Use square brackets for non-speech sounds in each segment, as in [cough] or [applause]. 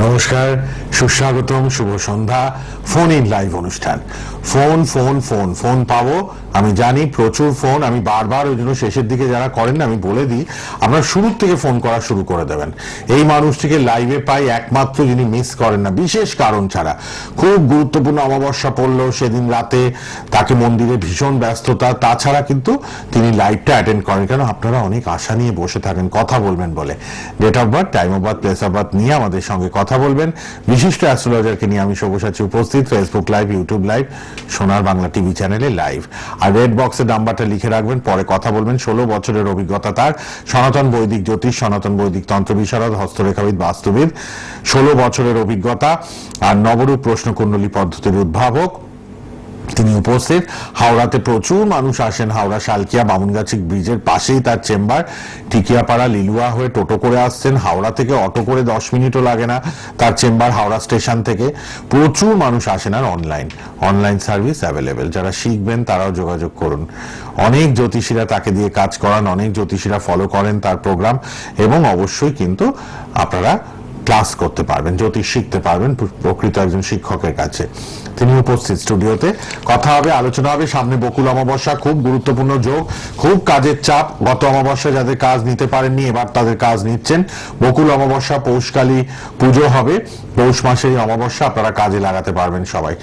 নমস্কার, সুস্বাগতম, শুভ সন্ধ্যা ফোন ইন লাইভ অনুষ্ঠান। ফোন ফোন ফোন ফোন পাবো। আমি জানি প্রচুর ফোন আমি বারবার ওই জন্য শেষের দিকে যারা করেন না, আমি বলে দিই, আপনারা শুরুর থেকে ফোন করা শুরু করে দেবেন। এই মানুষটিকে লাইভে পাই একমাত্র যিনি মিস করেন না, বিশেষ কারণ ছাড়া। খুব গুরুত্বপূর্ণ অমাবস্যা পড়ল সেদিন রাতে, তাকে মন্দিরে ভীষণ ব্যস্ততা, তাছাড়া কিন্তু তিনি লাইভটা অ্যাটেন্ড করেন। কেন? আপনারা অনেক আশা নিয়ে বসে থাকেন, কথা বলবেন বলে। Date of birth time of birth place of birth নিয়ে আমাদের সঙ্গে কথা বলবেন। বিশিষ্ট অ্যাস্ট্রোলজারকে নিয়ে আমি সব্যসাচী উপস্থিত Facebook live YouTube live Sonar Bangla TV চ্যানেলে লাইভ আর রেড বক্সের নাম্বারটা লিখে রাখবেন, পরে কথা বলবেন। ষোলো বছরের অভিজ্ঞতা তার। সনাতন বৈদিক জ্যোতিষ, সনাতন বৈদিক তন্ত্র বিশারদ, হস্তরেখাবিদ, বাস্তুবিদ। ষোলো বছরের অভিজ্ঞতা। আর নবরূপ প্রশ্নকুণ্ডলী পদ্ধতির উদ্ভাবক। তিনি উপস্থিত। হাওড়াতে প্রচুর মানুষ আসেন। হাওড়া শালকিয়া বামুনগাছি ব্রিজের পাশেই তার চেম্বার। টিকিয়াপাড়া লিলুয়া হয়ে টোটো করে আসছেন। হাওড়া থেকে অটো করে দশ মিনিটও লাগে না তার চেম্বার হাওড়া স্টেশন থেকে। প্রচুর মানুষ আসেন আর অনলাইন। Online service available. যারা শিখবেন তারাও যোগাযোগ করুন। অনেক জ্যোতিষীরা তাকে দিয়ে কাজ করান, অনেক জ্যোতিষীরা ফলো করেন তার প্রোগ্রাম। এবং অবশ্যই কিন্তু আপনারা ক্লাস করতে পারবেন, জ্যোতিষ শিখতে পারবেন প্রকৃত একজন শিক্ষকের কাছে। তিনি উপস্থিত স্টুডিওতে। কথা হবে, আলোচনা হবে, সামনে বকুল অমাবস্যা, খুব গুরুত্বপূর্ণ যোগ, খুব কাজের চাপ। গত অমাবস্যা যাদের কাজ নিতে পারেননি, এবার তাদের কাজ নিচ্ছেন। বকুল অমাবস্যা, পৌষকালী পুজো হবে। পৌষ মাসের এই অমাবস্যা আপনারা কাজে লাগাতে পারবেন সবাই।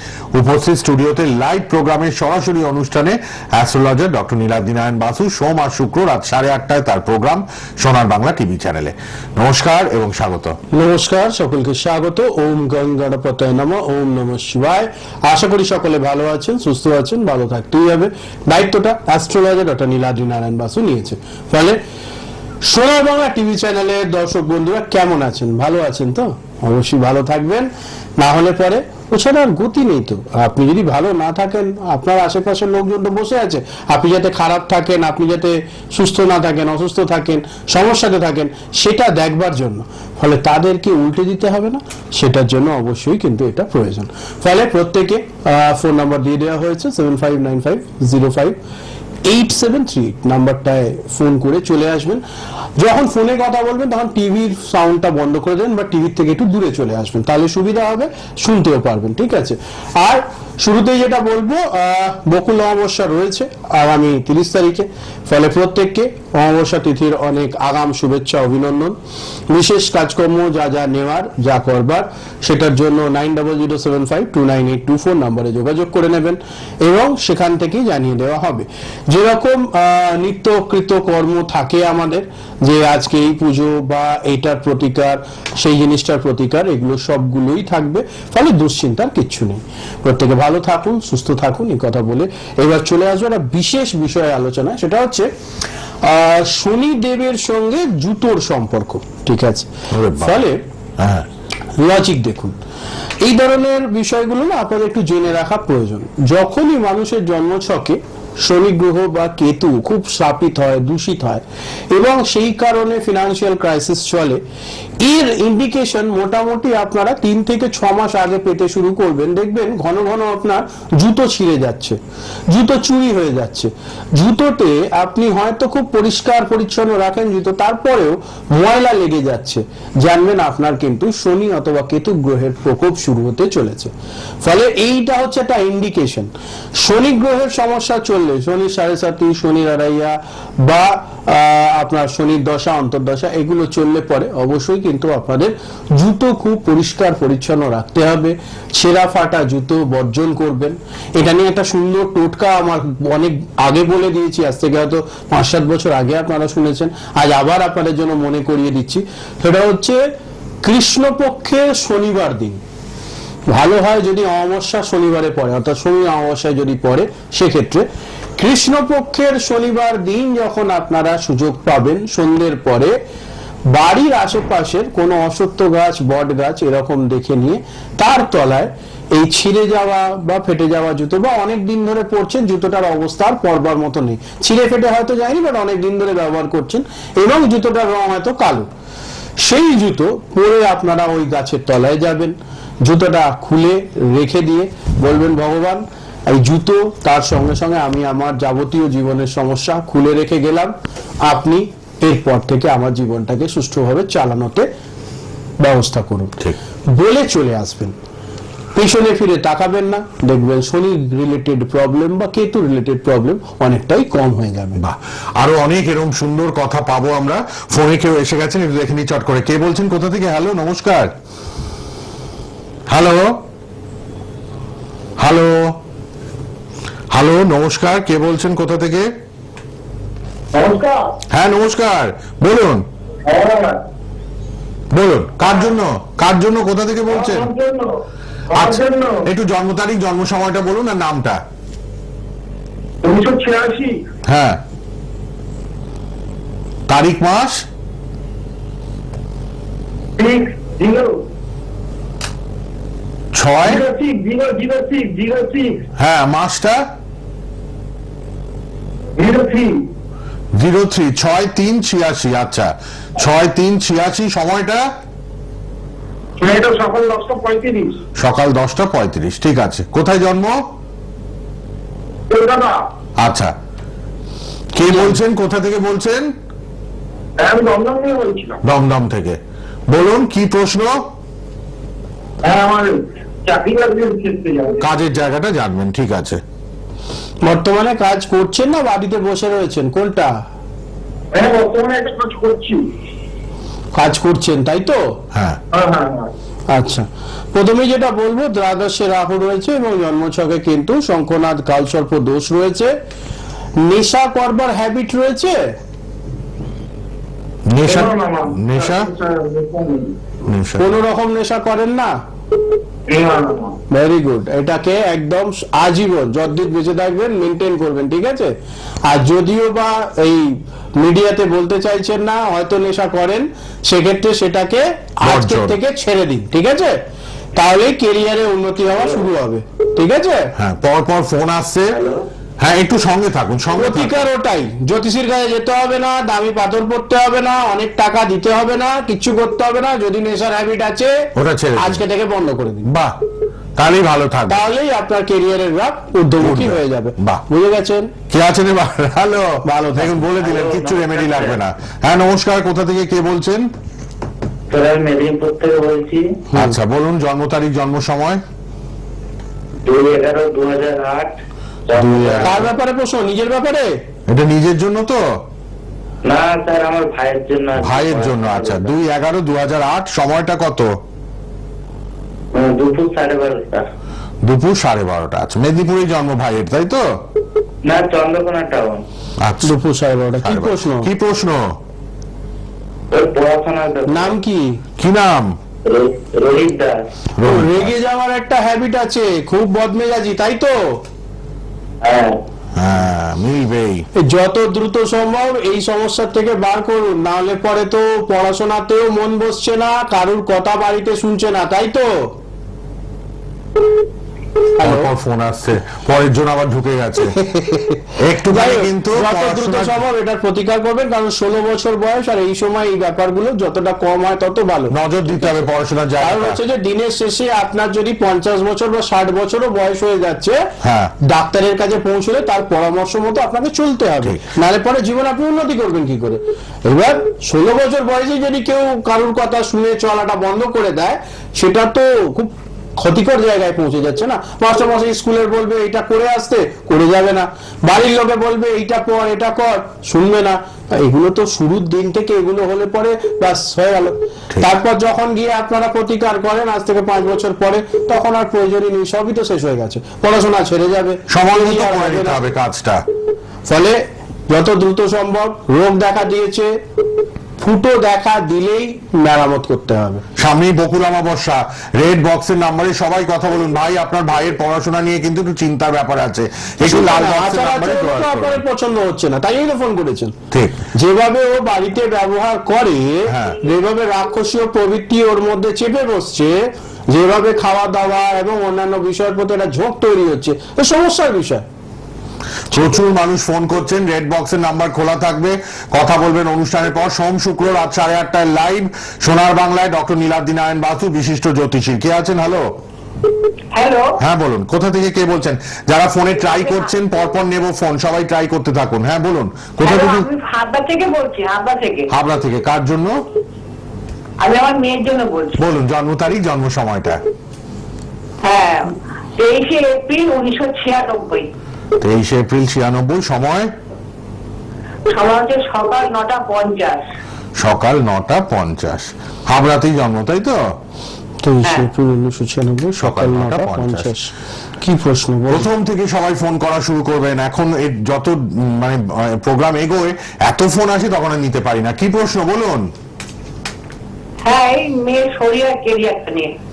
উপস্থিত স্টুডিওতে লাইভ প্রোগ্রামের সরাসরি অনুষ্ঠানে অ্যাস্ট্রোলজার ডক্টর নীলাদ্রি নারায়ণ বাসু সোম আর শুক্র রাত সাড়ে আটটায় তার প্রোগ্রাম সোনার বাংলা টিভি চ্যানেলে। নমস্কার এবং স্বাগত। নমস্কার, সকলকে স্বাগত। ওম গঙ্গাণপতায় নম, ওম নম শিবায়। আশা করি সকলে ভালো আছেন, সুস্থ আছেন, ভালো থাকতেই হবে। দায়িত্বটা অ্যাস্ট্রোলজার ডক্টর নীলাদ্রি নারায়ণ বাসু নিয়েছে। ফলে সোনার বাংলা টিভি চ্যানেলের দর্শক বন্ধুরা কেমন আছেন? ভালো আছেন তো? অবশ্যই ভালো থাকবেন। না হলে পরে ওছাড়া আর গতি নেই তো। আপনি যদি ভালো না থাকেন, আপনার আশেপাশের লোকজন তো বসে আছে। আপনি যাতে খারাপ থাকেন, আপনি যাতে সুস্থ না থাকেন, অসুস্থ থাকেন, সমস্যাতে থাকেন, সেটা দেখবার জন্য। ফলে তাদেরকে উল্টে দিতে হবে না, সেটার জন্য অবশ্যই কিন্তু এটা প্রয়োজন। ফলে প্রত্যেকে ফোন নাম্বার দিয়ে দেওয়া হয়েছে seven five nine five zero five eight seven three নাম্বারটায় phone করে চলে আসবেন। যখন ফোনে কথা বলবেন, তখন টিভির সাউন্ডটা বন্ধ করে দেবেন বা টিভির থেকে একটু দূরে চলে আসবেন। তাহলে সুবিধা হবে, শুনতেও পারবেন, ঠিক আছে? আর শুরুতেই যেটা বলব বকুল অমাবস্যা রয়েছে আগামী তিরিশ তারিখে। ফলে প্রত্যেককে অমাবস্যা তিথির অনেক আগাম শুভেচ্ছা, অভিনন্দন। বিশেষ কাজকর্ম যা যা নেওয়ার, যা করবার, সেটার জন্য nine double zero seven five two nine eight two four নম্বরে যোগাযোগ করে নেবেন এবং সেখান থেকেই জানিয়ে দেওয়া হবে। যেরকম নিত্যকৃত কর্ম থাকে আমাদের, যে আজকে এই পুজো বা এইটার প্রতিকার, সেই জিনিসটার প্রতিকার, এগুলো সবগুলোই থাকবে। ফলে দুশ্চিন্তার কিচ্ছু নেই। প্রত্যেকে ভালো থাকুন সুস্থ থাকুন এই কথা বলে এবার চলে আসব একটা বিশেষ বিষয়ে আলোচনা সেটা হচ্ছে শনি দেবের সঙ্গে জুতোর সম্পর্ক ঠিক আছে? ফলে হ্যাঁ। লজিক দেখুন। এই ধরনের বিষয়গুলো না আপনাদের একটু জেনে রাখা প্রয়োজন। যখনই মানুষের জন্মছকে শনি গ্রহ বা কেতু খুব শ্রাপিত হয়, দূষিত হয় এবং সেই কারণে ফিনান্সিয়াল ক্রাইসিস চলে। এর ইন্ডিকেশন মোটামুটি আপনারা তিন থেকে ছ মাস আগে পেতে শুরু করবেন। দেখবেন ঘন ঘন আপনার জুতো ছিঁড়ে যাচ্ছে, জুতো চুরি হয়ে যাচ্ছে। জুতোতে আপনি হয়তো খুব পরিষ্কার পরিচ্ছন্ন রাখেন জুতো, তারপরেও ময়লা লেগে যাচ্ছে। জানবেন আপনার কিন্তু শনি অথবা কেতু গ্রহের প্রকোপ শুরু হতে চলেছে। ফলে এইটা হচ্ছে একটা ইন্ডিকেশন শনি গ্রহের সমস্যা চললে শনি সাড়ে সাতি শনির আড়াইয়া বা আপনার শনির দশা, অন্তর্দশা, এগুলো চললে পরে অবশ্যই কিন্তু আপনাদের জুতো খুব পরিষ্কার, পরিচ্ছন্ন রাখতে হবে। ছেঁড়া ফাটা জুতো বর্জন করবেন। এটা নিয়ে একটা সুন্দর টোটকা আমার অনেক আগে বলে দিয়েছি, আজ থেকে হয়তো পাঁচ সাত বছর আগে আপনারা শুনেছেন। আজ আবার আপনাদের জন্য মনে করিয়ে দিচ্ছি। সেটা হচ্ছে কৃষ্ণপক্ষের শনিবার দিন। ভালো হয় যদি অমাবস্যা শনিবারে পড়ে, অর্থাৎ শনি অমাবস্যায় যদি পড়ে, সেক্ষেত্রে কৃষ্ণপক্ষের শনিবার দিন যখন আপনারা সুযোগ পাবেন, সন্ধ্যের পরে বাড়ির আশেপাশের কোনো অসত্য গাছ, বট গাছ এরকম দেখে নিয়ে তার তলায় এই ছিঁড়ে যাওয়া বা ফেটে যাওয়া জুতো বা অনেক দিন ধরে পরছেন, জুতোটার অবস্থা আর পরবার মতো নেই। ছিঁড়ে ফেটে হয়তো যায়নি বাট অনেক দিন ধরে ব্যবহার করছেন এবং জুতোটার রং হয়তো কালো। সেই জুতো পরে আপনারা ওই গাছের তলায় যাবেন। জুতোটা খুলে রেখে দিয়ে বলবেন ভগবান এই জুতো তার সঙ্গে সঙ্গে আমি আমার যাবতীয় জীবনের সমস্যা খুলে রেখে গেলাম। আপনি এরপর থেকে আমার জীবনটাকে সুষ্ঠুভাবে চালানোতে ব্যবস্থা করুন। বলে চলে আসবেন। পেছনে ফিরে তাকাবেন না। দেখবেন শনি রিলেটেড প্রবলেম বা কেতু রিলেটেড প্রবলেম অনেকটাই কম হয়ে যাবে। বা আরও অনেক এরকম সুন্দর কথা পাবো আমরা। ফোনে কেউ এসে গেছেন একটু দেখে নি চট করে। কে বলছেন? কোথা থেকে? হ্যালো নমস্কার। হ্যালো হ্যালো হ্যালো নমস্কার কে বলছেন কোথা থেকে? হ্যাঁ নমস্কার বলুন। বলুন কার জন্য? কার জন্য কোথা থেকে বলছেন? আচ্ছা একটু জন্ম তারিখ জন্ম সময়টা বলুন আর নামটা। হ্যাঁ। তারিখ মাস? ছয়? হ্যাঁ মাসটা? জিরো থ্রি ছয় তিন ছিয়াশি আচ্ছা। ছয় তিন ছিয়াশি সময়টা? সকাল দশটা পঁয়ত্রিশ। ঠিক আছে। কোথায় জন্ম? আচ্ছা। কে বলছেন? কোথা থেকে বলছেন? হ্যাঁ, দমদম থেকে। বলুন কি প্রশ্ন? হ্যাঁ আমার চাকরি বাকরির ক্ষেত্রে কাজের জায়গাটা জানবেন ঠিক আছে। বর্তমানে কাজ করছেন না বাড়িতে বসে রয়েছেন? কোনটা? হ্যাঁ বর্তমানে একটা কাজ করছি। কাজ করছেন তাই তো? হ্যাঁ। হ্যাঁ হ্যাঁ আচ্ছা। প্রথমে যেটা বলব দ্বাদশে রাহু রয়েছে এবং জন্মছকে কিন্তু শঙ্খনাথ কালসর্প দোষ রয়েছে। নেশা করবার হ্যাবিট রয়েছে? নেশা। নেশা। কোনো রকম নেশা করেন না। ভেরি গুড এটাকে একদম আজীবন যদি বেঁচে থাকবেন মেনটেন করবেন ঠিক আছে? আর যদিও বা এই মিডিয়াতে বলতে চাইছেন না হয়তো নেশা করেন সেক্ষেত্রে সেটাকে আজকের থেকে ছেড়ে দিন ঠিক আছে? তাহলে কেরিয়ারে উন্নতি হওয়া শুরু হবে ঠিক আছে? হ্যাঁ পর পর ফোন আসছে হ্যাঁ একটু সঙ্গে থাকুন সঙ্গে প্রতিকার ওটাই। জ্যোতিষীর কাছে যেতে হবে না দামি পাথর পড়তে হবে না অনেক টাকা দিতে হবে না কিচ্ছু করতে হবে না যদি নেশার হ্যাবিট আছে ওটা ছেড়ে আজকে থেকে বন্ধ করে দিন। বাহ তাহলেই ভালো থাকবে। তাহলেই আপনার কেরিয়ারের গ্রাফ ঊর্ধ্বমুখী হয়ে যাবে। বাহ। বুঝে গেছেন? কে আছেন এবার? হ্যালো। ভালো। দেখুন বলে দিলেন কিচ্ছু রেমেডি লাগবে না। হ্যাঁ নমস্কার কোথা থেকে কে বলছেন? মেদিনীপুর থেকে বলছি। আচ্ছা বলুন জন্ম তারিখ জন্ম সময়। দুই এগারো দু হাজার আট। কার ব্যাপারে প্রশ্ন? নিজের ব্যাপারে? এটা নিজের জন্য তো? না স্যার আমার ভাইয়ের জন্য ভাইয়ের জন্য আচ্ছা। দুই এগারো দু হাজার আট সময়টা কত? দুপুর সাড়ে বারোটা। দুপুর সাড়ে বারোটা। আচ্ছা মেদিনীপুরে জন্ম ভাইয়ের তাই তো? না চন্দ্রকোনা টাউন আচ্ছা। দুপুর সাড়ে বারোটা। কি প্রশ্ন? কি প্রশ্ন। নাম কি? কি নাম? রোহিত দাস। রেগে যাওয়ার একটা হ্যাবিট আছে। খুব বদমেজাজি তাই তো? হ্যাঁ মিলবেই যত দ্রুত সম্ভব এই সমস্যা থেকে বার করুন না হলে পরে তো পড়াশোনাতেও মন বসছে না, কারুর কথা বাড়িতে শুনছে না, তাই তো? ফোন আসছে। পরের জন আবার ঢুকে গেছে। [laughs] একটু কিন্তু দ্রুত সম্ভব এটার প্রতিকার করবেন কারণ ষোলো বছর বয়স আর এই সময় এই ব্যাপারগুলো যতটা কম হয় তত ভালো। নজর দিতে হবে পড়াশোনার কারণ জায়গাটা। হচ্ছে যে দিনের শেষে আপনার যদি পঞ্চাশ বছর বা ষাট বছরও বয়স হয়ে যাচ্ছে হ্যাঁ। ডাক্তারের কাছে পৌঁছলে তার পরামর্শ মতো আপনাকে চলতে হবে। নাহলে পরে জীবন আপনি উন্নতি করবেন কি করে? এবার ষোলো বছর বয়সে যদি কেউ কারোর কথা শুনে চলাটা বন্ধ করে দেয় সেটা তো খুব ক্ষতিকর জায়গায় পৌঁছে যাচ্ছে না। মাস্টার মশাই স্কুলের বলবে এটা করে আসতে করে যাবে না। বাড়ির লোকে বলবে এইটা কর এটা কর। শুনবে না। এগুলো তো শুরুর দিন থেকে এগুলো হলে পরে ব্যাস হয়ে গেল। তারপর যখন গিয়ে আপনারা প্রতিকার করেন আজ থেকে পাঁচ বছর পরে তখন আর প্রয়োজনই নেই সবই তো শেষ হয়ে গেছে। পড়াশোনা ছেড়ে যাবে। করে নিতে হবে কাজটা। ফলে যত দ্রুত সম্ভব রোগ দেখা দিয়েছে। ফুটো দেখা দিলেই মেরামত করতে হবে। সামনেই বকুল অমাবস্যা রেড বক্সের নাম্বারে সবাই কথা বলুন। ভাই আপনার ভাইয়ের পড়াশোনা নিয়ে কিন্তু একটু চিন্তার ব্যাপার আছে। একটু লাল বক্সের নাম্বারে আপনার পছন্দ হচ্ছে না তাই তো ফোন করেছেন। ঠিক। যেভাবে ও বাড়িতে ব্যবহার করে হ্যাঁ। যেভাবে রাক্ষসীয় প্রবৃত্তি ওর মধ্যে চেপে বসছে যেভাবে খাওয়া দাওয়া এবং অন্যান্য বিষয়ের প্রতি একটা ঝোঁক তৈরি হচ্ছে তো সমস্যার বিষয়। প্রচুর মানুষ ফোন করছেন রেড বক্সের নাম্বার খোলা থাকবে। কথা বলবেন অনুষ্ঠানের পর সোম শুক্র রাত সাড়ে আটটায় লাইভ সোনার বাংলায় ডক্টর নীলাদ্রি নারায়ণ বাসু বিশিষ্ট জ্যোতিষী। কে আছেন? হ্যালো হ্যালো হ্যাঁ বলুন কোথা থেকে কে বলছেন? যারা ফোনে ট্রাই করছেন পরপর নেব ফোন সবাই ট্রাই করতে থাকুন। হ্যাঁ বলুন কোথা থেকে? হাবড়া থেকে বলছি হাবড়া থেকে। হাবড়া থেকে কার জন্য? আমি আমার মেয়ের জন্য বলছি। বলুন জন্ম তারিখ জন্ম সময়টা। হ্যাঁ তেইশে এপ্রিল উনিশশো ছিয়ানব্বই। তেইশে এপ্রিল ছিয়ানব্বই সময়? সকাল নটা পঞ্চাশ। সকাল নটা পঞ্চাশ। হাবড়াতেই জন্ম তাই তো? তেইশে হ্যাঁ। এপ্রিল উনিশশো ছিয়ানব্বই সকাল নটা পঞ্চাশ। কি প্রশ্ন প্রথম থেকে সবাই ফোন করা শুরু করবেন। এখন এর যত মানে প্রোগ্রাম এগোয় এত ফোন আসে তখন আর নিতে পারি না। কি প্রশ্ন বলুন হ্যাঁ এই মেয়ের শরীর আর কেরিয়ারটা নিয়ে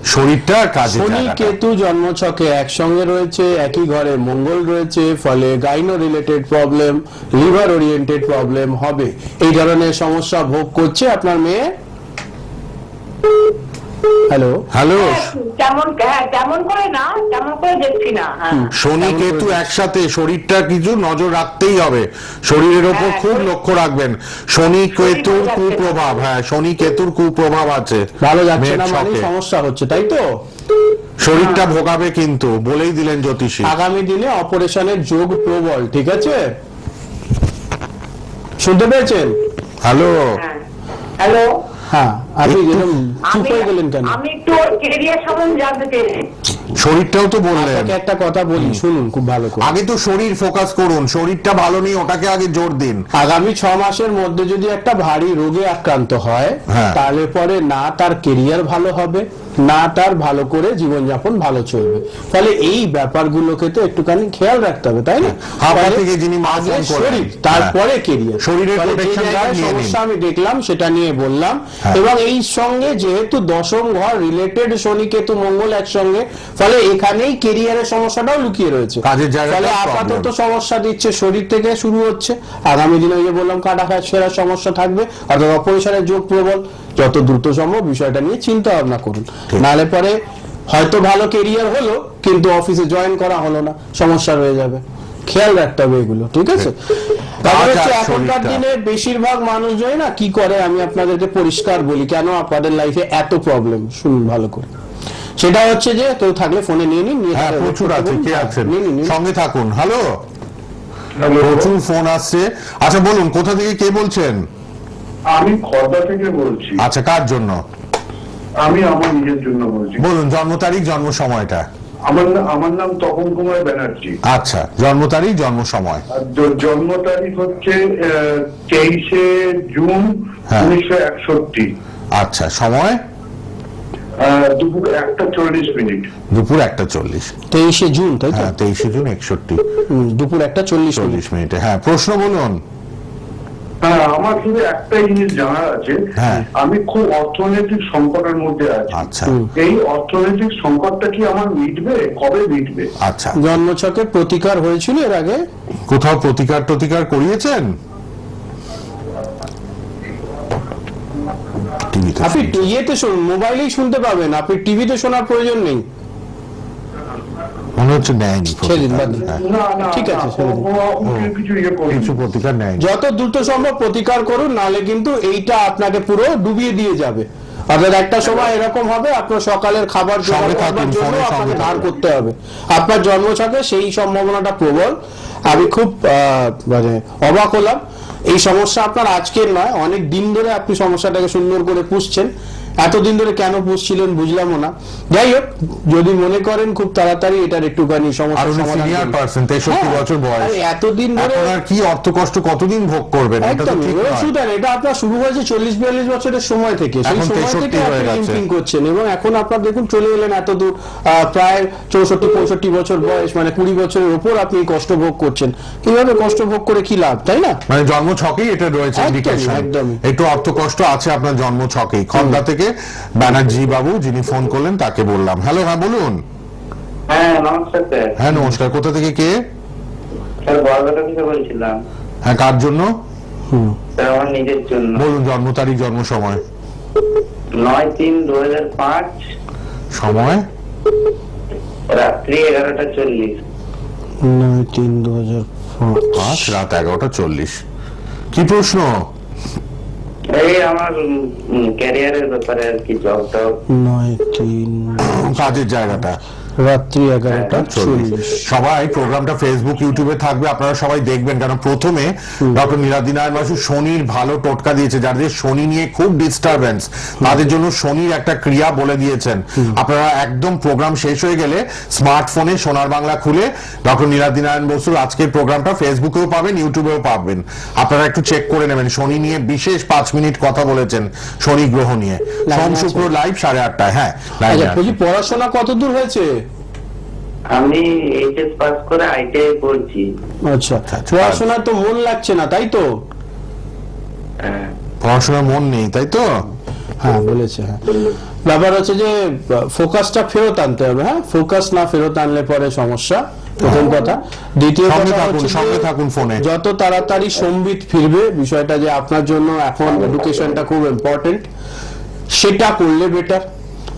শরীরটা আর শনি কেতু জন্মছকে একসঙ্গে রয়েছে একই ঘরে মঙ্গল রয়েছে ফলে gyno related problem liver oriented problem হবে। এই ধরনের সমস্যা ভোগ করছে আপনার মেয়ে? হ্যালো। হ্যালো। তেমন হ্যাঁ তেমন করে না? তেমন করে দেখছি না? হ্যাঁ। শনি কেতু একসাথে শরীরটা কিছু নজর রাখতেই হবে। শরীরের ওপর হ্যাঁ, খুব লক্ষ্য রাখবেন। শনি কেতুর। কুপ্রভাব হ্যাঁ শনি কেতুর কুপ্রভাব আছে। ভালো যাচ্ছে না মানে সমস্যা হচ্ছে তাই তো? শরীরটা ভোগাবে কিন্তু বলেই দিলেন জ্যোতিষী। আগামী দিনে অপারেশনের যোগ প্রবল ঠিক আছে? শুনতে পেয়েছেন? হ্যালো। হ্যাঁ। হ্যালো। হ্যাঁ আপনি এরকম চুপ আমি হয়ে গেলেন কেন? আমি একটু ওর কেরিয়ার সম্বন্ধে জানতে চেয়েছি শরীরটাও তো বললেন। একটা কথা বলি শুনুন খুব ভালো করে। আগে তো শরীর ফোকাস করুন শরীরটা ভালো নেই ওটাকে আগে জোর দিন। আগামী ছ মাসের মধ্যে যদি একটা ভারী রোগে আক্রান্ত হয় হ্যাঁ। তাহলে পরে না তার কেরিয়ার ভালো হবে না তার ভালো করে জীবনযাপন ভালো চলবে। ফলে এই ব্যাপারগুলোকে তো একটুখানি খেয়াল রাখতে হবে তাই না? হাওড়া থেকে যিনি মা আগে ফোন করলেন। শরীর তারপরে কেরিয়ার শরীরের। সমস্যা আমি দেখলাম সেটা নিয়ে বললাম। হ্যাঁ। এবং এই সঙ্গে যেহেতু দশম ঘর রিলেটেড শনি কেতু মঙ্গল একসঙ্গে ফলে এখানেই কেরিয়ারের সমস্যাটাও লুকিয়ে রয়েছে। কাজের জায়গাটাও আপাতত সমস্যা দিচ্ছে শরীর থেকে শুরু হচ্ছে। আগামী দিনে যে বললাম কাটা সেরা সমস্যা থাকবে। অর্থাৎ অপরিসরের যোগ প্রবল। যত দ্রুত সম্ভব বিষয়টা নিয়ে চিন্তা ভাবনা করুন। নাহলে পরে হয়তো ভালো কেরিয়ার হলো কিন্তু অফিসে জয়েন করা হলো না। সমস্যা রয়ে যাবে। খেয়াল রাখতে হবে এগুলো ঠিক আছে? এখনকার দিনে বেশিরভাগ মানুষজন না কি করে? আমি আপনাদেরকে পরিষ্কার বলি কেন আপনাদের লাইফে এত প্রবলেম শুনুন ভালো করে। সেটা হচ্ছে যে কেউ থাকলে ফোনে নিয়ে নিন হ্যাঁ প্রচুর আছে কে হ্যাঁ, আছেন। সঙ্গে থাকুন হ্যালো? প্রচুর ফোন আসছে। আচ্ছা বলুন কোথা থেকে কে বলছেন? আমি খর্দা থেকে বলছি। আচ্ছা কার জন্য? আমি আমার নিজের জন্য বলছি। বলুন জন্ম তারিখ জন্ম সময়টা। আমার আমার নাম তপন কুমার ব্যানার্জি। আচ্ছা জন্ম তারিখ জন্ম সময়। আর জন্ম তারিখ হচ্ছে তেইশে জুন হ্যাঁ। উনিশশো একষট্টি। আচ্ছা সময়? দুপুর একটা চল্লিশ মিনিট। দুপুর একটা চল্লিশ। তেইশে জুন তাই তো? হ্যাঁ তেইশে জুন একষট্টি। দুপুর একটা চল্লিশ মিনিট। চল্লিশ মিনিটে হ্যাঁ প্রশ্ন বলুন। হ্যাঁ আমার শুধু একটাই জিনিস জানার আছে হ্যাঁ। আমি খুব অর্থনৈতিক সংকটের মধ্যে আছি। আচ্ছা। এই অর্থনৈতিক সংকটটা কি আমার মিটবে? কবে মিটবে? আচ্ছা। জন্মছকে প্রতিকার হয়েছিল এর আগে? কোথাও প্রতিকার প্রতিকার করিয়েছেন? আপনি ইয়েতে শুনুন মোবাইলেই শুনতে পাবেন আপনি টিভিতে শোনার প্রয়োজন নেই। মনে হচ্ছে নেয়নি ঠিক আছে, কিছু ইয়ে করিনি। কিছু প্রতিকার নেয়নি। যত দ্রুত সম্ভব প্রতিকার করুন নাহলে কিন্তু এইটা আপনাকে পুরো ডুবিয়ে দিয়ে যাবে। অর্থাৎ একটা সময় এরকম হবে আপনার সকালের খাবার জন্য আপনাকে ধার। করতে হবে। আপনার জন্মছকে সেই সম্ভাবনাটা প্রবল। আমি খুব মানে অবাক হলাম। এই সমস্যা আপনার আজকের নয়, অনেক দিন ধরে আপনি সমস্যাটাকে সুন্দর করে পুষছেন। এতদিন ধরে কেন পুষছিলেন বুঝলামও না। যাই হোক যদি মনে করেন খুব তাড়াতাড়ি এটার একটুখানি সমস্যা সিনিয়র করুন। পার্সন হ্যাঁ, বছর বয়স। এতদিন ধরে এখন কি অর্থ কষ্ট কতদিন ভোগ করবেন? এটা তো ঠিক নয়। শুধু এটা আপনার শুরু হয়েছে চল্লিশ বিয়াল্লিশ বছরের সময় থেকে। সেই সময় থেকে আপনি গেছে। করছেন এবং এখন আপনার দেখুন চলে এলেন এত দূর আহ, প্রায় চৌষট্টি পঁয়ষট্টি বছর বয়স মানে কুড়ি বছরের ওপর আপনি কষ্ট ভোগ করছেন। এইভাবে কষ্ট ভোগ করে কি লাভ তাই না? মানে জন্ম ছকেই এটা রয়েছে একদমই। একটু অর্থ কষ্ট আছে আপনার জন্ম ছকেই। খন্দা থেকে ব্যানার্জি বাবু যিনি ফোন করলেন তাকে বললাম। হ্যালো হ্যাঁ বলুন। হ্যাঁ নমস্কার হ্যাঁ নমস্কার। কোথা থেকে কে? স্যার বরগাটা থেকে বলছিলাম। হ্যাঁ কার জন্য? স্যার আমার নিজের জন্য। বলুন জন্ম তারিখ জন্ম সময়। নয় তিন দু হাজার পাঁচ। সময়? রাত্রি এগারোটা চল্লিশ। নয় তিন দু হাজার পাঁচ রাত এগারোটা চল্লিশ। কি প্রশ্ন? এই আমার ক্যারিয়ারের ব্যাপারে আর কি জব টব নয় তিন। কাজের জায়গাটা। রাত্রি এগারোটা চল্লিশ। সবাই প্রোগ্রামটা ফেসবুক ইউটিউবে থাকবে আপনারা সবাই দেখবেন কারণ প্রথমে ডক্টর নারায়ণ বাসু শনির ভালো টোটকা দিয়েছে যাদের শনি নিয়ে খুব ডিস্টারবেন্স তাদের জন্য শনির একটা ক্রিয়া বলে দিয়েছেন। আপনারা একদম প্রোগ্রাম শেষ হয়ে গেলে স্মার্টফোনে সোনার বাংলা খুলে ডক্টর নারায়ণ বসুর আজকের প্রোগ্রামটা ফেসবুকেও পাবেন ইউটিউবেও পাবেন। আপনারা একটু চেক করে নেবেন শনি নিয়ে বিশেষ পাঁচ মিনিট কথা বলেছেন শনি গ্রহ নিয়ে। সোম শুক্র লাইভ সাড়ে আটটায় হ্যাঁ আচ্ছা পড়াশোনা কতদূর হয়েছে? আমি এইচএস পাস করে আইটিআই করছি। আচ্ছা। পড়াশোনা তো মন লাগছে না তাই তো? হ্যাঁ। পড়াশোনার মন নেই তাই তো? হ্যাঁ বলেছে হ্যাঁ। ব্যাপার হচ্ছে যে ফোকাসটা ফেরত আনতে হবে হ্যাঁ? ফোকাস না ফেরত আনলে পরে সমস্যা প্রথম কথা। দ্বিতীয় সঙ্গে কথা থাকুন, সঙ্গে থাকুন ফোনে। যত তাড়াতাড়ি সম্বিত ফিরবে বিষয়টা যে আপনার জন্য এখন এডুকেশনটা খুব ইম্পর্টেন্ট সেটা করলে বেটার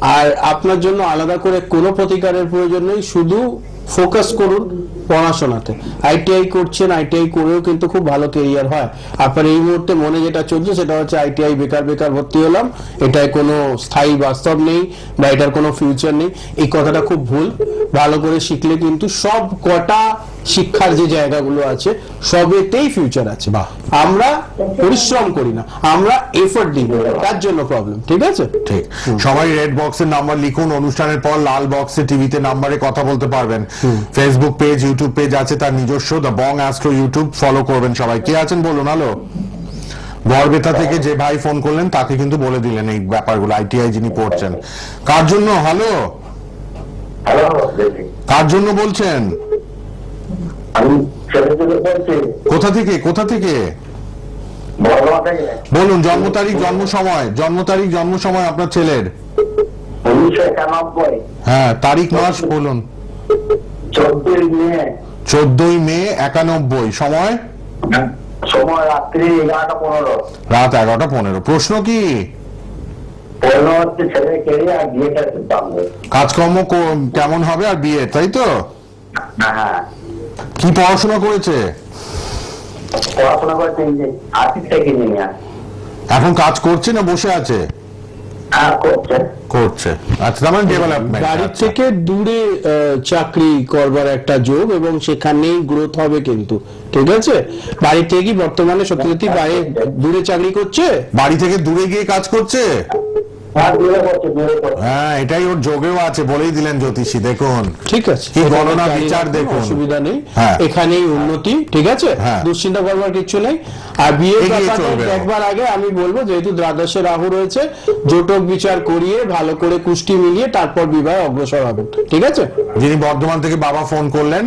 আর আপনার জন্য আলাদা করে কোনো প্রতিকারের প্রয়োজন নেই, শুধু ফোকাস করুন পড়াশোনাতে। আইটিআই করছেন আইটিআই করেও কিন্তু খুব ভালো কেরিয়ার হয়। আপনার এই মুহূর্তে মনে যেটা চলছে, সেটা হচ্ছে আইটিআই বেকার বেকার ভর্তি হলাম। এটায় কোনো স্থায়ী বাস্তব নেই বা এটার কোনো ফিউচার নেই। এই কথাটা খুব ভুল। ভালো করে শিখলে কিন্তু সব কটা শিক্ষার যে জায়গাগুলো আছে সবেতেই ফিউচার আছে। আমরা পরিশ্রম করি না আমরা এফোর্ট দিই না। তার জন্য প্রবলেম ঠিক আছে? ঠিক। সবাই রেড বক্সের নাম্বার লিখুন অনুষ্ঠানের পর লাল বক্সে টিভিতে নাম্বারে কথা বলতে পারবেন। ফেসবুক পেজ ইউটিউব পেজ আছে তার নিজস্ব the Bong astro YouTube follow করবেন সবাই। কে আছেন বলুন হ্যালো গড়বেতা থেকে যে ভাই ফোন করলেন তাকে কিন্তু বলে দিলেন এই ব্যাপারগুলো আইটিআই যিনি পড়ছেন। কার জন্য হ্যালো হ্যালো কার জন্য বলছেন আমি ছেলে ছেলে বলছি কোথা থেকে? কোথা থেকে? বলুন জন্ম তারিখ জন্ম সময়। জন্ম তারিখ জন্ম সময় আপনার ছেলের। হ্যাঁ তারিখ মাস বলুন। চোদ্দই মে। একানব্বই। সময়? সময় রাত্রি এগারোটা পনেরো। রাত এগারোটা পনেরো। প্রশ্ন কি? কাজকর্ম কেমন হবে আর বিয়ে তাই তো? হ্যাঁ। কি পড়াশোনা করেছে? পড়াশোনা করছে আর্টিস্টেক ইঞ্জিনিয়ার এখন কাজ করছে না বসে আছে? হ্যাঁ করছে। করছে। আচ্ছা তার মানে ডেভেলপমেন্ট বাড়ির থেকে দূরে আহ, চাকরি করবার একটা যোগ এবং সেখানেই গ্রোথ হবে কিন্তু ঠিক আছে? বাড়ি থেকে কি বর্তমানে সত্যি সত্যি বাইরে দূরে চাকরি করছে? বাড়ি থেকে দূরে গিয়ে কাজ করছে? হ্যাঁ হ্যাঁ এটাই ওর যোগেও আছে বলেই দিলেন জ্যোতিষী দেখুন। ঠিক আছে। কি গণনা বিচার দেখুন। অসুবিধা নেই। হ্যাঁ। এখানেই উন্নতি ঠিক আছে? হ্যাঁ। দুশ্চিন্তা করবার কিছু নেই। আর বিয়ে। একবার আগে আমি বলব যেহেতু দ্বাদশে রাহু রয়েছে জোটক বিচার করিয়ে ভালো করে কুষ্টি মিলিয়ে তারপর বিবাহে অগ্রসর হবেন ঠিক আছে? যিনি বর্ধমান থেকে বাবা ফোন করলেন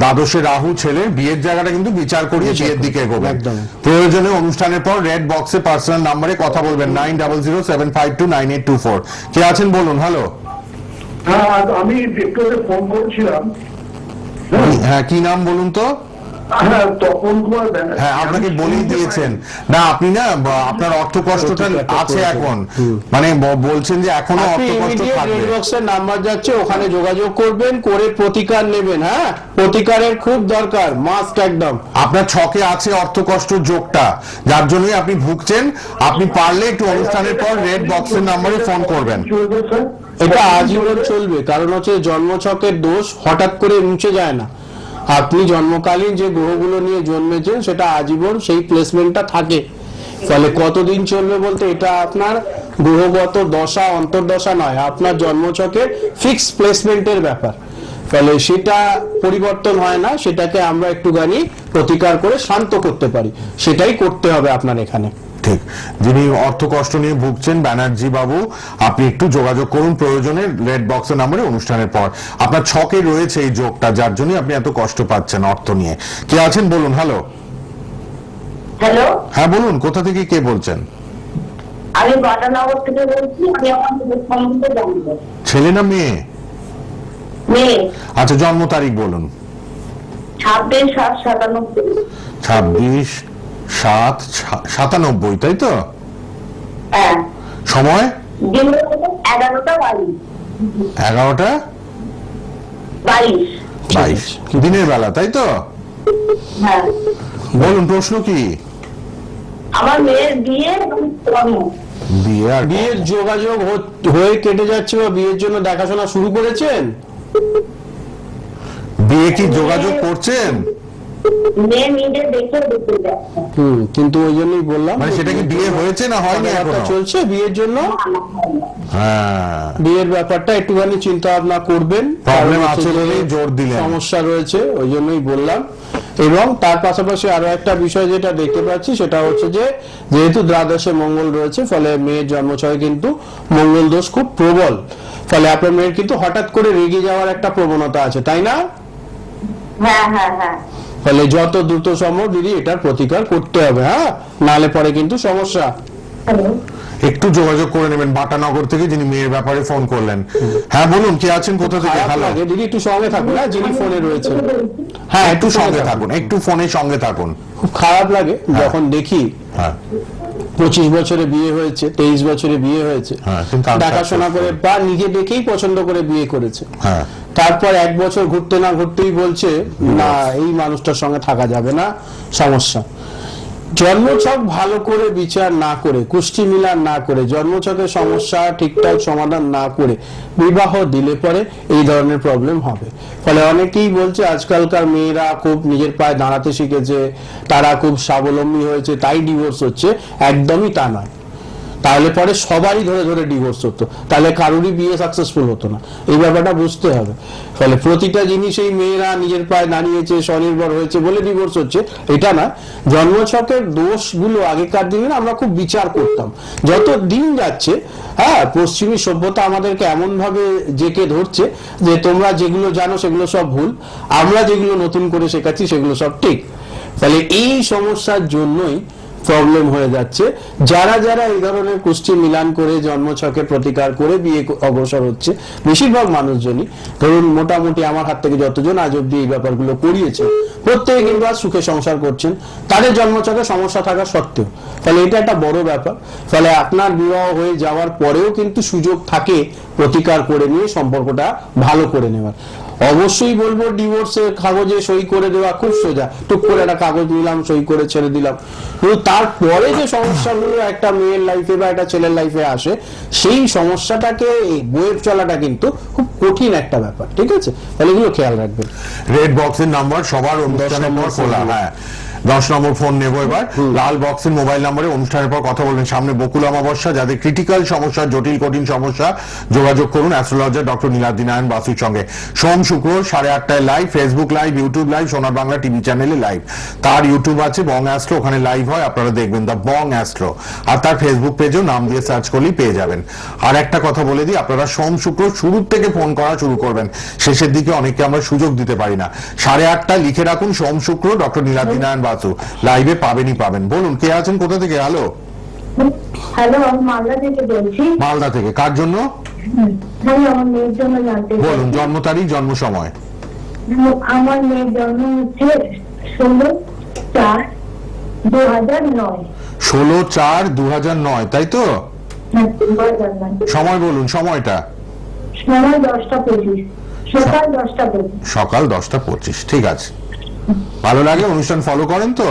দ্বাদশে রাহু ছেলে বিয়ের জায়গাটা কিন্তু বিচার করিয়ে বিয়ের দিকে একদম। প্রয়োজনে অনুষ্ঠানের পর রেড বক্সে পার্সোনাল নাম্বারে কথা বলবেন। Nine double zero seven five two nine eight two four কে আছেন বলুন হ্যালো হ্যাঁ আমি একটু ফোন করেছিলাম। হ্যাঁ কি নাম বলুন তো? হ্যাঁ হ্যাঁ আপনাকে বলেই দিয়েছেন। না আপনি না আপনার অর্থ কষ্টটা আছে এখন। মানে বলছেন যে এখনও অর্থ কষ্ট থাকবে। নাম্বার যাচ্ছে ওখানে যোগাযোগ করবেন করে প্রতিকার নেবেন হ্যাঁ? প্রতিকারের খুব দরকার মাস্ট একদম। আপনার ছকে আছে অর্থ কষ্ট যোগটা যার জন্যই আপনি ভুগছেন। আপনি পারলে একটু অনুষ্ঠানের পর রেড বক্সের নাম্বারে ফোন করবেন। এটা আজীবন চলবে কারণ হচ্ছে জন্মছকের দোষ হঠাৎ করে মুছে যায় না। আপনি জন্মকালীন যে গ্রহগুলো নিয়ে জন্মেছেন, সেটা আজীবন সেই প্লেসমেন্টটা থাকে। ফলে কতদিন চলবে বলতে এটা আপনার গ্রহগত দশা, অন্তর্দশা নয়, আপনার জন্মছকের ফিক্স প্লেসমেন্টের ব্যাপার। ফলে সেটা পরিবর্তন হয় না, সেটাকে আমরা একটুখানি প্রতিকার করে শান্ত করতে পারি। সেটাই করতে হবে আপনার এখানে। ঠিক। যিনি অর্থ কষ্ট নিয়ে ভুগছেন ব্যানার্জি বাবু আপনি একটু যোগাযোগ করুন। প্রয়োজনে রেড বক্সের নাম্বারে অনুষ্ঠানের পর। আপনার ছকে রয়েছে এই যোগটা যার জন্য আপনি এত কষ্ট পাচ্ছেন অর্থ নিয়ে। কে আছেন? বলুন হ্যালো হ্যালো হ্যাঁ বলুন কোথা থেকে কে বলছেন? আমি বাটানগর থেকে বলছি আমি আমার মেয়ের সম্বন্ধে ছেলে না মেয়ে? মেয়ে। আচ্ছা জন্ম তারিখ বলুন। ছাব্বিশ সাত সাতানব্বই। ছাব্বিশ সাত সাতানব্বই তাই তো? হ্যাঁ। সময়? এগারোটা বাইশ। দিনের বেলা তাই তো? হ্যাঁ। বলুন প্রশ্ন কি? আমার মেয়ের বিয়ে বিয়ের যোগাযোগ হয়ে কেটে যাচ্ছে বা বিয়ের জন্য দেখাশোনা শুরু করেছেন? বিয়ে কি যোগাযোগ করছেন? হুম কিন্তু ওই জন্যই বললাম মানে সেটা কি বিয়ে হয়েছে না হয়নি এখনও? চলছে বিয়ের জন্য। হ্যাঁ। বিয়ের ব্যাপারটা একটুখানি চিন্তা ভাবনা করবেন। কারণ আছে বলেই জোর দিলেন। সমস্যা রয়েছে ওই জন্যই বললাম। এবং তার পাশাপাশি আরও একটা বিষয় যেটা দেখতে পাচ্ছি সেটা হচ্ছে যে যেহেতু দ্বাদশে মঙ্গল রয়েছে ফলে মেয়ের জন্মছয়ে কিন্তু মঙ্গল দোষ খুব প্রবল। ফলে আপনার মেয়ের কিন্তু হঠাৎ করে রেগে যাওয়ার একটা প্রবণতা আছে তাই না? হ্যাঁ হ্যাঁ হ্যাঁ। ফলে যত দ্রুত সম্ভব দিদি এটার প্রতিকার করতে হবে হ্যাঁ? নালে পরে কিন্তু সমস্যা। একটু যোগাযোগ করে নেবেন বাটানগর থেকে যিনি মেয়ের ব্যাপারে ফোন করলেন। হ্যাঁ বলুন কে আছেন কোথা থেকে? ভালো হ্যালো লাগে দিদি একটু সঙ্গে থাকুন হ্যাঁ যিনি ফোনে রয়েছে হ্যাঁ হ্যাঁ একটু সঙ্গে থাকুন। একটু ফোনে সঙ্গে থাকুন। খুব খারাপ লাগে যখন দেখি হ্যাঁ। পঁচিশ বছরে বিয়ে হয়েছে তেইশ বছরে বিয়ে হয়েছে। হ্যাঁ, দেখাশোনা করে বা নিজে দেখেই পছন্দ করে বিয়ে করেছে। হ্যাঁ। তারপর এক বছর ঘুরতে না ঘুরতেই বলছে না এই মানুষটার সঙ্গে থাকা যাবে না সমস্যা। জন্মছক ভালো করে বিচার না করে, কুষ্টি মিলান না করে, জন্মছকের সমস্যা, ঠিকঠাক সমাধান না করে বিবাহ দিলে পরে এই ধরনের প্রবলেম হবে। ফলে অনেকেই বলছে, আজকালকার মেয়েরা খুব নিজের পায়ে দাঁড়াতে শিখেছে, তারা খুব স্বাবলম্বী হয়েছে, তাই ডিভোর্স হচ্ছে। একদমই তা নয়। তাহলে পরে সবারই ধরে ধরে ডিভোর্স হতো। তাহলে কারোরই বিয়ে সাকসেসফুল হতো না। এই ব্যাপারটা বুঝতে হবে। ফলে প্রতিটা জিনিসেই মেয়েরা নিজের পায়ে দাঁড়িয়েছে, স্বনির্ভর হয়েছে বলে ডিভোর্স হচ্ছে। এটা না, জন্মছকের দোষগুলো আগেকার দিনে আমরা খুব বিচার করতাম। যত দিন যাচ্ছে হ্যাঁ পশ্চিমী সভ্যতা আমাদেরকে এমন ভাবে জেকে ধরছে যে তোমরা যেগুলো জানো সেগুলো সব ভুল, আমরা যেগুলো নতুন করে শেখাচ্ছি সেগুলো সব ঠিক। তাহলে এই সমস্যার জন্যই প্রবলেম হয়ে যাচ্ছে। যারা যারা এই ধরনের কুষ্টি মিলান করে জন্মছকে প্রতিকার করে বিয়ে অগ্রসর হচ্ছে, বেশিরভাগ মানুষজনই। ধরুন, মোটামুটি আমার হাত থেকে যতজন আজ অব্দি এই ব্যাপারগুলো করিয়েছে প্রত্যেকে কিন্তু আজ সুখে সংসার করছেন তাদের জন্মছকে সমস্যা থাকা সত্ত্বেও। ফলে এটা একটা বড় ব্যাপার। ফলে আপনার বিবাহ হয়ে যাওয়ার পরেও কিন্তু সুযোগ থাকে প্রতিকার করে নিয়ে সম্পর্কটা ভালো করে নেওয়ার। অবশ্যই বলব ডিভোর্সের কাগজে সই করে দেওয়া খুব সোজা। টুক করে একটা কাগজ নিলাম সই করে ছেড়ে দিলাম। কিন্তু তারপরে যে সমস্যাগুলো একটা মেয়ের লাইফে বা একটা ছেলের লাইফে আসে সেই সমস্যাটাকে বয়ে চলাটা কিন্তু খুব কঠিন একটা ব্যাপার ঠিক আছে? তাহলে এগুলো খেয়াল রাখবেন। রেড বক্সের নাম্বার সবার অনুষ্ঠান নম্বর খোলা। হ্যাঁ। দশ নম্বর ফোন নেব এবার। লাল বক্সের মোবাইল নম্বরে অনুষ্ঠানের পর কথা বলবেন। সামনে বকুল অমাবস্যা যাদের ক্রিটিক্যাল সমস্যা জটিল কঠিন সমস্যা যোগাযোগ করুন অ্যাস্ট্রোলজার ডক্টর নীলাদ্রি নারায়ণ বাসুর সঙ্গে। সোম শুক্র সাড়ে আটটায় live Facebook live YouTube live Sonar Bangla TV চ্যানেলে লাইভ তার ইউটিউব আছে বং অ্যাস্ট্রো ওখানে লাইভ হয় আপনারা দেখবেন দ্য বং অ্যাস্ট্রো আর তার ফেসবুক পেজেও নাম দিয়ে সার্চ করলেই পেয়ে যাবেন। আর একটা কথা বলে দিই আপনারা সোম শুক্র শুরুর থেকে ফোন করা শুরু করবেন। শেষের দিকে অনেককে আমরা সুযোগ দিতে পারি না। সাড়ে আটটায় লিখে রাখুন সোম শুক্র ডক্টর নীলাদ্রি নারায়ণ বাসু লাইভে পাবেনই পাবেন। বলুন কে আছেন? কোথা থেকে? হ্যালো হ্যালো আমি মালদা থেকে বলছি। মালদা থেকে। কার জন্য? আমার মেয়ের জন্য জানতে বলুন জন্ম তারিখ জন্ম সময়। আমার মেয়ের জন্ম হচ্ছে ষোলো চার দু হাজার নয়। ষোলো চার দু নয় তাই তো? হ্যাঁ, হাজার সময় বলুন সময়টা। সময় দশটা পঁচিশ। সকাল দশটা পঁচিশ। সকাল দশটা পঁচিশ ঠিক আছে। ভালো লাগে অনুষ্ঠান ফলো করেন তো?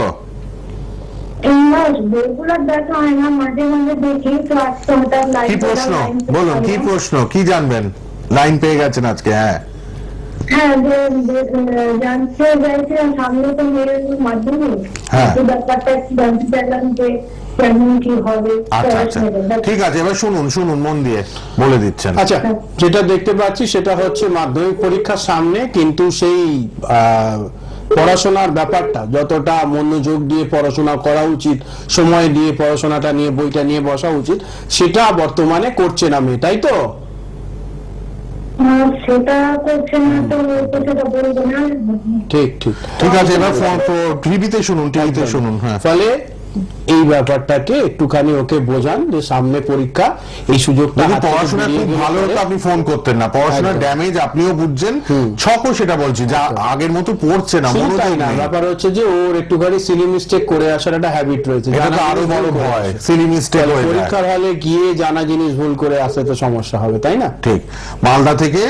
কি প্রশ্ন? বলুন কি প্রশ্ন? কি জানবেন? লাইন পেয়ে গেছেন আজকে হ্যাঁ। হ্যাঁ যে যে, আহ, জানতে চাইছিলাম সামনে তো মেয়ের মাধ্যমিক হ্যাঁ। ব্যাপারটা জানতে চাইলাম যে কেমন কি হবে। আচ্ছা আচ্ছা। ঠিক আছে এবার শুনুন শুনুন মন দিয়ে বলে দিচ্ছেন। আচ্ছা যেটা দেখতে পাচ্ছি সেটা হচ্ছে মাধ্যমিক পরীক্ষার সামনে কিন্তু সেই আহ, পড়াশোনার ব্যাপারটা যতটা মনোযোগ দিয়ে পড়াশোনা করা উচিত সময় দিয়ে পড়াশোনাটা নিয়ে বইটা নিয়ে বসা উচিত সেটা বর্তমানে করছে না মেয়ে তাই তো? সেটা করছে না তো সেটা বলবে না। ঠিক ঠিক। ঠিক আছে এবার ফোন টিভিতে শুনুন টিভিতে শুনুন হ্যাঁ। ফলে এই ব্যাপারটাকে একটুখানি ওকে বোঝান যে সামনে পরীক্ষা এই সুযোগটা পড়াশোনা খুব ভালো হতো আপনি ফোন করতেন না। পড়াশোনার ড্যামেজ আপনিও বুঝছেন। ছকও সেটা বলছি যা আগের মতো পড়ছে না মনোযোগ না ব্যাপার হচ্ছে যে ওর একটুখানি সিলি মিস্টেক করে আসার একটা হ্যাবিট রয়েছে এটা তো আরও বড় ভয় সিলি মিস্টেক হয়ে পরীক্ষার হলে গিয়ে জানা জিনিস ভুল করে আসলে তো সমস্যা হবে তাই না? ঠিক। মালদা থেকে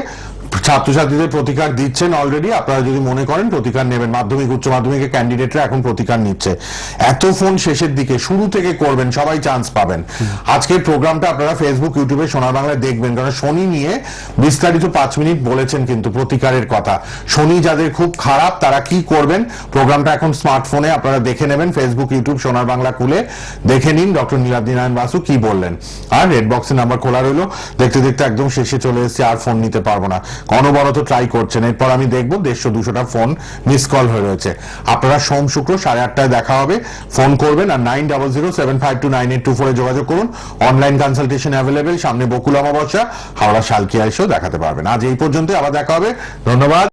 ছাত্রছাত্রীদের প্রতিকার দিচ্ছেন অলরেডি আপনারা যদি মনে করেন প্রতিকার নেবেন। মাধ্যমিক, উচ্চ মাধ্যমিকের ক্যান্ডিডেটরা এখন প্রতিকার নিচ্ছে। এত ফোন শেষের দিকে, শুরু থেকে করবেন, সবাই চান্স পাবেন। আজকের প্রোগ্রামটা আপনারা ফেসবুক ইউটিউবে সোনার বাংলায় দেখবেন। কারণ শনি নিয়ে বিস্তারিত পাঁচ মিনিট বলেছেন কিন্তু প্রতিকারের কথা। শনি যাদের খুব খারাপ, তারা কি করবেন? প্রোগ্রামটা এখন স্মার্টফোনে আপনারা দেখে নেবেন। ফেসবুক ইউটিউব সোনার বাংলা খুলে দেখে নিন। ডক্টর নীলাদ্রি নারায়ণ বাসু কি বললেন। আর রেড বক্সের নাম্বার খোলা রইল। দেখতে দেখতে একদম শেষে চলে এসেছি। আর ফোন নিতে পারব না। অনবরত ট্রাই করছেন। এরপর আমি দেখব দেড়শো দুশোটা ফোন মিস কল হয়ে রয়েছে। আপনারা সোম শুক্র সাড়ে আটটায় দেখা হবে। ফোন করবেন আর nine double zero seven five two nine eight two ফোরে যোগাযোগ করুন। অনলাইন কনসালটেশন অ্যাভেলেবেল সামনে বকুল অমাবস্যা, হাওড়া শালকিয়া এসেও দেখাতে পারবেন। আজ এই পর্যন্ত আবার দেখা হবে। ধন্যবাদ।